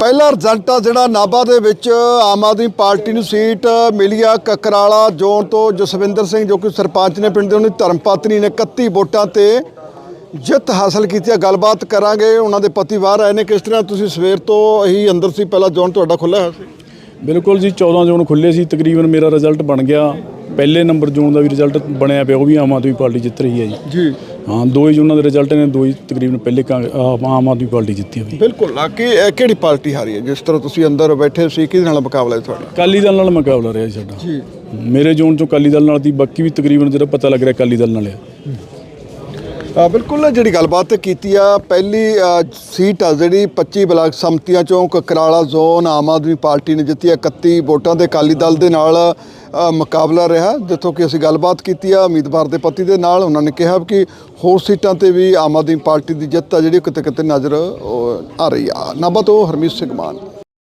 ਪਹਿਲਾ ਰਿਜ਼ਲਟ ਆ ਜਿਹੜਾ ਨਾਭਾ ਦੇ ਵਿੱਚ ਆਮ ਆਦਮੀ ਪਾਰਟੀ ਨੂੰ ਸੀਟ ਮਿਲੀ ਆ ਕਕਰਾਲਾ ਜ਼ੋਨ ਤੋਂ ਜਸਵਿੰਦਰ ਸਿੰਘ, ਜੋ ਕਿ ਸਰਪੰਚ ਨੇ ਪਿੰਡ ਦੇ, ਉਹਨੇ ਧਰਮਪਤਨੀ ਨੇ 31 ਵੋਟਾਂ ਤੇ ਜਿੱਤ ਹਾਸਲ ਕੀਤੀ ਆ। ਗੱਲਬਾਤ ਕਰਾਂਗੇ ਉਹਨਾਂ ਦੇ ਪਤੀ ਬਾਹਰ ਆਏ ਨੇ। ਕਿਸ ਤਰ੍ਹਾਂ ਤੁਸੀਂ ਸਵੇਰ ਤੋਂ ਇਹੀ ਅੰਦਰ ਸੀ? ਪਹਿਲਾ ਜ਼ੋਨ ਤੁਹਾਡਾ ਖੁੱਲ੍ਹਾ ਹੋਇਆ ਸੀ। ਬਿਲਕੁਲ ਜੀ 14 ਜ਼ੋਨ ਖੁੱਲੇ ਸੀ। ਤਕਰੀਬਨ ਮੇਰਾ ਰਿਜ਼ਲਟ ਬਣ ਗਿਆ। ਪਹਿਲੇ ਨੰਬਰ ਜ਼ੋਨ ਦਾ ਵੀ ਰਿਜ਼ਲਟ ਬਣਿਆ ਪਿਆ ਉਹ ਵੀ ਆਮ ਆਦਮੀ ਪਾਰਟੀ ਜਿੱਤ ਰਹੀ ਹੈ ਜੀ। ਜੀ। ਹਾਂ ਦੋ ਹੀ ਜ਼ੋਨਾਂ ਦੇ ਰਿਜ਼ਲਟ ਨੇ ਦੋ ਹੀ ਤਕਰੀਬਨ ਪਹਿਲੇ ਕਾਂ- ਆਹ ਆਮ ਆਦਮੀ ਪਾਰਟੀ ਜਿੱਤੀ ਹੋਈ। ਬਿਲਕੁਲ ਆ ਕਿ ਇਹ ਕਿਹੜੀ ਪਾਰਟੀ ਹਾਰੀ ਹੈ? ਜਿਸ ਤਰ੍ਹਾਂ ਤੁਸੀਂ ਅੰਦਰ ਬੈਠੇ ਸੀ ਕਿਹਦੇ ਨਾਲ ਮੁਕਾਬਲਾ ਹੈ ਤੁਹਾਡਾ? ਅਕਾਲੀ ਦਲ ਨਾਲ ਮੁਕਾਬਲਾ ਰਿਹਾ ਜੀ ਸਾਡਾ। ਜੀ। ਮੇਰੇ ਜ਼ੋਨ ਚੋਂ ਅਕਾਲੀ ਦਲ ਨਾਲ ਦੀ ਬਾਕੀ ਵੀ ਤਕਰੀਬਨ ਜਿਹੜਾ ਪਤਾ ਲੱਗ ਰਿਹਾ ਅਕਾਲੀ ਦਲ ਨਾਲ ਆ ਆ ਬਿਲਕੁਲ ਜਿਹੜੀ ਗੱਲਬਾਤ ਕੀਤੀ ਆ ਪਹਿਲੀ ਅ, ਸੀਟ ਆ ਜਿਹੜੀ 25 ਬਲਾਕ ਸੰਮਤੀਆਂ ਚੋਂ ਕਕਰਾਲਾ ਜ਼ੋਨ ਆਮ ਆਦਮੀ ਪਾਰਟੀ ਨੇ ਜਿੱਤੀ ਆ 31 ਵੋਟਾਂ ਦੇ ਅਕਾਲੀ ਦਲ ਦੇ ਨਾਲ ਅ, ਮੁਕਾਬਲਾ ਰਿਹਾ, ਜਿੱਥੋਂ ਕਿ ਅਸੀਂ ਗੱਲਬਾਤ ਕੀਤੀ ਆ ਉਮੀਦਵਾਰ ਦੇ ਪਤੀ ਦੇ ਨਾਲ। ਉਹਨਾਂ ਨੇ ਕਿਹਾ ਕਿ ਹੋਰ ਸੀਟਾਂ ਤੇ ਵੀ ਆਮ ਆਦਮੀ ਪਾਰਟੀ ਦੀ ਜਿੱਤ ਆ, ਜਿਹੜੀ ਕਿਤੇ ਕਿਤੇ ਨਜ਼ਰ ਆ ਰਹੀ ਆ। ਨਾਭਾ ਤੋਂ ਹਰਮੀਤ ਸਿੰਘ ਮਾਨ।